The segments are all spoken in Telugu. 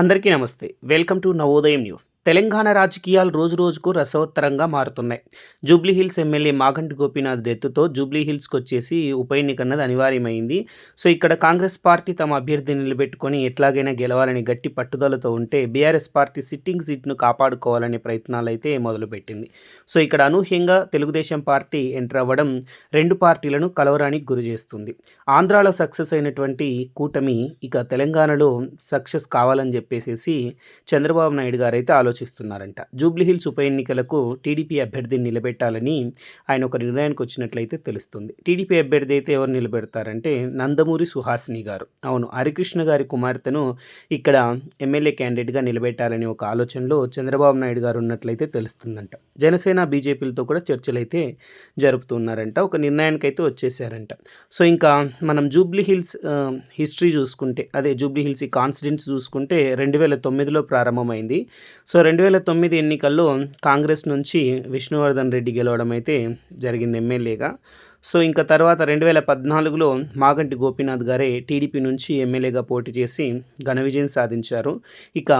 అందరికీ నమస్తే. Welcome to Navodayam news. Telangana రాజకీయాలు రోజు రోజుకు రసవత్తరంగా మారుతున్నాయి. జూబ్లీ హిల్స్ ఎమ్మెల్యే మాగంటి గోపీనాథ్ డెత్తో జూబ్లీ హిల్స్కి వచ్చేసి ఉప ఎన్నిక అన్నది అనివార్యమైంది. సో ఇక్కడ కాంగ్రెస్ పార్టీ తమ అభ్యర్థిని నిలబెట్టుకొని ఎట్లాగైనా గెలవాలని గట్టి పట్టుదలతో ఉంటే బీఆర్ఎస్ పార్టీ సిట్టింగ్ సీట్ను కాపాడుకోవాలనే ప్రయత్నాలు అయితే మొదలుపెట్టింది. సో ఇక్కడ అనూహ్యంగా తెలుగుదేశం పార్టీ ఎంటర్ అవ్వడం రెండు పార్టీలను కలవరానికి గురి చేస్తుంది. ఆంధ్రాలో సక్సెస్ అయినటువంటి కూటమి ఇక తెలంగాణలో సక్సెస్ కావాలని చెప్పేసేసి చంద్రబాబు నాయుడు గారు అయితే ఆలోచిస్తున్నారంట జూబ్లీహిల్స్ ఉప ఎన్నికలకు టీడీపీ అభ్యర్థిని నిలబెట్టాలని ఆయన ఒక నిర్ణయానికి వచ్చినట్లయితే తెలుస్తుంది. టీడీపీ అభ్యర్థి అయితే ఎవరు నిలబెడతారంటే నందమూరి సుహాసిని గారు. అవును హరికృష్ణ గారి కుమార్తెను ఇక్కడ ఎమ్మెల్యే క్యాండిడేట్గా నిలబెట్టాలని ఒక ఆలోచనలో చంద్రబాబు నాయుడు గారు ఉన్నట్లయితే తెలుస్తుందంట. జనసేన బీజేపీలతో కూడా చర్చలైతే జరుపుతున్నారంట. ఒక నిర్ణయానికి అయితే వచ్చేసారంట. సో ఇంకా మనం జూబ్లీ హిల్స్ హిస్టరీ చూసుకుంటే అదే జూబ్లీ హిల్స్ ఈ కాన్స్టిడెంట్స్ చూసుకుంటే రెండు వేల తొమ్మిదిలో ప్రారంభమైంది. సో రెండు వేల తొమ్మిది ఎన్నికల్లో కాంగ్రెస్ నుంచి విష్ణువర్ధన్ రెడ్డి గెలవడం అయితే జరిగింది ఎమ్మెల్యేగా. సో ఇంకా తర్వాత రెండు వేల పద్నాలుగులో మాగంటి గోపీనాథ్ గారే టీడీపీ నుంచి ఎమ్మెల్యేగా పోటీ చేసి ఘన విజయం సాధించారు. ఇక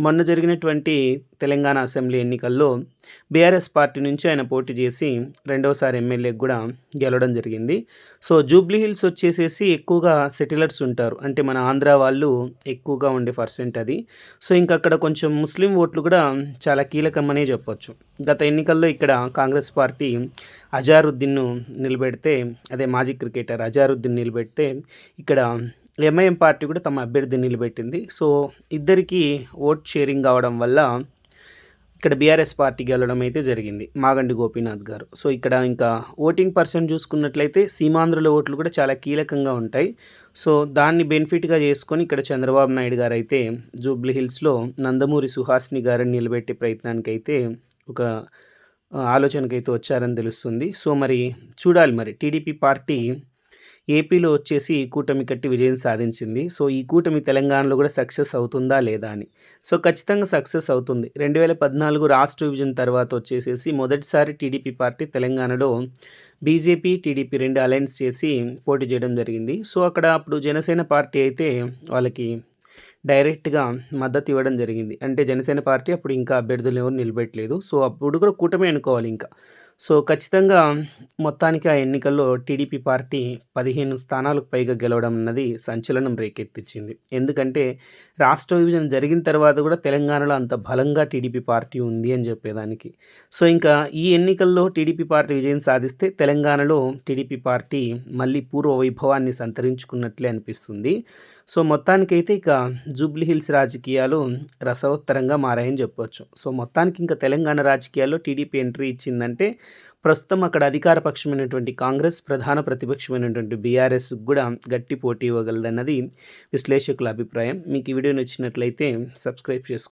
మొన్న జరిగినటువంటి తెలంగాణ అసెంబ్లీ ఎన్నికల్లో బీఆర్ఎస్ పార్టీ నుంచి ఆయన పోటీ చేసి రెండవసారి ఎమ్మెల్యేకి కూడా గెలవడం జరిగింది. సో జూబ్లీ హిల్స్ వచ్చేసేసి ఎక్కువగా సెటిలర్స్ ఉంటారు. అంటే మన ఆంధ్ర వాళ్ళు ఎక్కువగా ఉండే పర్సెంట్ అది. సో ఇంకా అక్కడ కొంచెం ముస్లిం ఓట్లు కూడా చాలా కీలకమనే చెప్పొచ్చు. గత ఎన్నికల్లో ఇక్కడ కాంగ్రెస్ పార్టీ అజారుద్దీన్ను నిలబెడితే అదే మాజీ క్రికెటర్ అజారుద్దీన్ నిలబెడితే ఇక్కడ ఎంఐఎం పార్టీ కూడా తమ అభ్యర్థిని నిలబెట్టింది. సో ఇద్దరికి ఓట్ షేరింగ్ కావడం వల్ల ఇక్కడ బీఆర్ఎస్ పార్టీ గెలవడం అయితే జరిగింది మాగండి గోపీనాథ్ గారు. సో ఇక్కడ ఇంకా ఓటింగ్ పర్సెంట్ చూసుకున్నట్లయితే సీమాంధ్రుల ఓట్లు కూడా చాలా కీలకంగా ఉంటాయి. సో దాన్ని బెనిఫిట్గా చేసుకొని ఇక్కడ చంద్రబాబు నాయుడు గారు అయితే జూబ్లీ హిల్స్లో నందమూరి సుహాసిని గారిని నిలబెట్టే ప్రయత్నానికి అయితే ఒక ఆలోచనకైతే వచ్చారని తెలుస్తుంది. సో మరి చూడాలి మరి. టీడీపీ పార్టీ ఏపీలో వచ్చేసి కూటమి కట్టి విజయం సాధించింది. సో ఈ కూటమి తెలంగాణలో కూడా సక్సెస్ అవుతుందా లేదా అని. సో ఖచ్చితంగా సక్సెస్ అవుతుంది. రెండు వేల పద్నాలుగు రాష్ట్ర విభజన తర్వాత వచ్చేసేసి మొదటిసారి టీడీపీ పార్టీ తెలంగాణలో బీజేపీ టీడీపీ రెండు అలయన్స్ చేసి పోటీ చేయడం జరిగింది. సో అక్కడ అప్పుడు జనసేన పార్టీ అయితే వాళ్ళకి డైరెక్ట్గా మద్దతు ఇవ్వడం జరిగింది. అంటే జనసేన పార్టీ అప్పుడు ఇంకా అభ్యర్థులు ఎవరు నిలబెట్టలేదు. సో అప్పుడు కూడా కూటమి అనుకోవాలి ఇంకా. సో ఖచ్చితంగా మొత్తానికి ఆ ఎన్నికల్లో టీడీపీ పార్టీ పదిహేను స్థానాలకు పైగా గెలవడం అన్నది సంచలనం రేకెత్తించింది ఎందుకంటే రాష్ట్ర విభజన జరిగిన తర్వాత కూడా తెలంగాణలో అంత బలంగా టీడీపీ పార్టీ ఉంది అని చెప్పేదానికి. సో ఇంకా ఈ ఎన్నికల్లో టీడీపీ పార్టీ విజయం సాధిస్తే తెలంగాణలో టీడీపీ పార్టీ మళ్ళీ పూర్వ వైభవాన్ని సంతరించుకున్నట్లే అనిపిస్తుంది. సో మొత్తానికైతే ఇక జూబ్లీహిల్స్ రాజకీయాలు రసవత్తరంగా మారాయని చెప్పొచ్చు. సో మొత్తానికి ఇంకా తెలంగాణ రాజకీయాల్లో టీడీపీ ఎంట్రీ ఇచ్చిందంటే ప్రస్తుతం అక్కడ అధికార పక్షమైనటువంటి కాంగ్రెస్ ప్రధాన ప్రతిపక్షమైనటువంటి బీఆర్ఎస్ కూడా గట్టి పోటీ ఇవ్వగలదన్నది విశ్లేషకుల అభిప్రాయం. మీకు ఈ వీడియో నచ్చినట్లయితే సబ్స్క్రైబ్ చేసుకో